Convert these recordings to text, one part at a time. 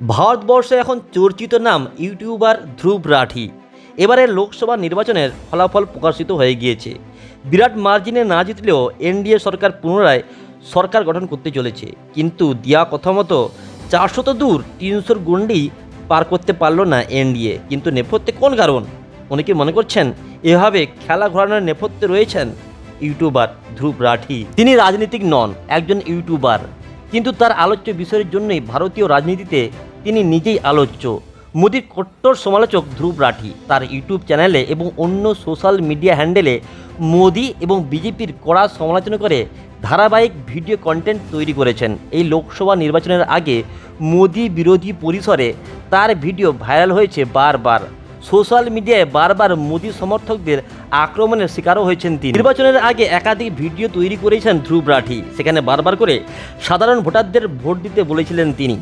ভারতবর্ষে এখন চর্চিত নাম ইউটিউবার ধ্রুব রাঠি। এবারে লোকসভা নির্বাচনের ফলাফল প্রকাশিত হয়ে গিয়েছে। বিরাট মার্জিনে না জিতলেও এনডিএ সরকার পুনরায় সরকার গঠন করতে চলেছে। কিন্তু দেওয়া কথা মতো চারশো তো দূর তিনশোর গণ্ডি পার করতে পারল না এনডিএ। কিন্তু নেপথ্যে কোন কারণ? অনেকে মনে করছেন এভাবে খেলা ঘোরানোর নেপথ্যে রয়েছেন ইউটিউবার ধ্রুব রাঠি। তিনি রাজনীতিক নন, একজন ইউটিউবার। কিন্তু তার আলোচ্য বিষয়ের জন্যই ভারতীয় রাজনীতিতে তিনি নিজেই আলোচ্য। মোদীর কট্টর সমালোচক ধ্রুব রাঠি তার ইউটিউব চ্যানেলে এবং অন্য সোশ্যাল মিডিয়া হ্যান্ডেলে মোদি এবং বিজেপির কড়া সমালোচনা করে ধারাবাহিক ভিডিও কন্টেন্ট তৈরি করেছেন। এই লোকসভা নির্বাচনের আগে মোদি বিরোধী পরিসরে তার ভিডিও ভাইরাল হয়েছে বারবার। সোশ্যাল মিডিয়ায় বারবার মোদী সমর্থকদের আক্রমণের শিকারও হয়েছেন তিনি। নির্বাচনের আগে একাধিক ভিডিও তৈরি করেছেন ধ্রুব রাঠি। সেখানে বারবার করে সাধারণ ভোটারদের ভোট দিতে বলেছিলেন তিনি।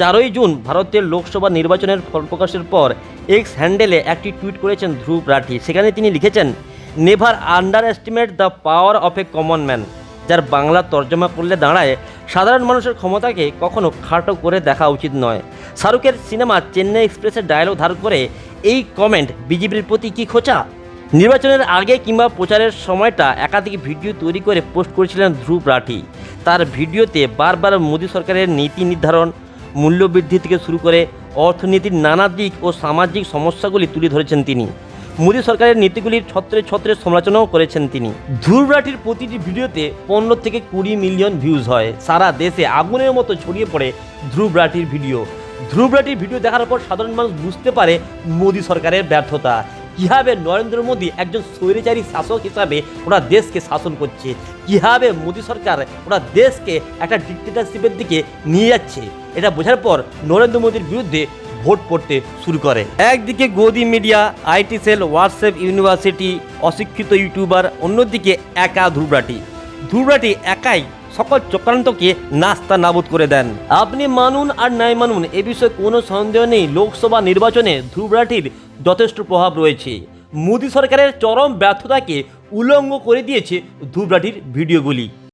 চারই জুন ভারতের লোকসভা নির্বাচনের ফল প্রকাশের পর এক্স হ্যান্ডেলে একটি টুইট করেছেন ধ্রুব রাঠি। সেখানে তিনি লিখেছেন, never underestimate the power of a common man যার বাংলা তর্জমা করলে দাঁড়ায়, সাধারণ মানুষের ক্ষমতাকে কখনো খাটো করে দেখা উচিত নয়। শাহরুখের সিনেমা চেন্নাই এক্সপ্রেসের ডায়লগ ধার করে, এই কমেন্ট বিজেপির প্রতি কি খোঁচা? নির্বাচনের আগে কিংবা প্রচারের সময়টা একাধিক ভিডিও তৈরি করে পোস্ট করেছিলেন ধ্রুব রাঠি। তার ভিডিওতে বারবার মোদী সরকারের নীতি নির্ধারণ মূল্যবৃদ্ধি থেকে শুরু করে অর্থনীতির নানা দিক ও সামাজিক সমস্যাগুলি তুলে ধরেছেন তিনি। মোদী সরকারের নীতিগুলির ছত্রে ছত্রে সমালোচনাও করেছেন তিনি। ধ্রুব রাঠির প্রতিটি ভিডিওতে পনেরো থেকে কুড়ি মিলিয়ন ভিউজ হয়। সারা দেশে আগুনের মতো ছড়িয়ে পড়ে ধ্রুব রাঠির ভিডিও। ধ্রুব রাঠির ভিডিও দেখার পর সাধারণ মানুষ বুঝতে পারে মোদী সরকারের ব্যর্থতা। কীভাবে নরেন্দ্র মোদী একজন স্বৈরাচারী শাসক হিসাবে ওরা দেশকে শাসন করছে? কীভাবে মোদী সরকার ওরা দেশকে একটা ডিক্টেটারশিপের দিকে নিয়ে যাচ্ছে? এটা বোঝার পর নরেন্দ্র মোদীর বিরুদ্ধে ভোট পড়তে শুরু করে। একদিকে godi media, IT cell, WhatsApp university, অশিক্ষিত ইউটিউবার, অন্যদিকে একা ধ্রুবরাটি। ধ্রুবরাটি একাই সকল চক্রান্তকে নাস্তা নাবুদ করে দেন। আপনি মানুন আর নাই মানুন, এ বিষয়ে কোনো সন্দেহ নেই। লোকসভা নির্বাচনে ধুবরাটির যথেষ্ট প্রভাব রয়েছে। মোদী সরকারের চরম ব্যর্থতাকে উলঙ্গ করে দিয়েছে ধূপরাঠির ভিডিওগুলি।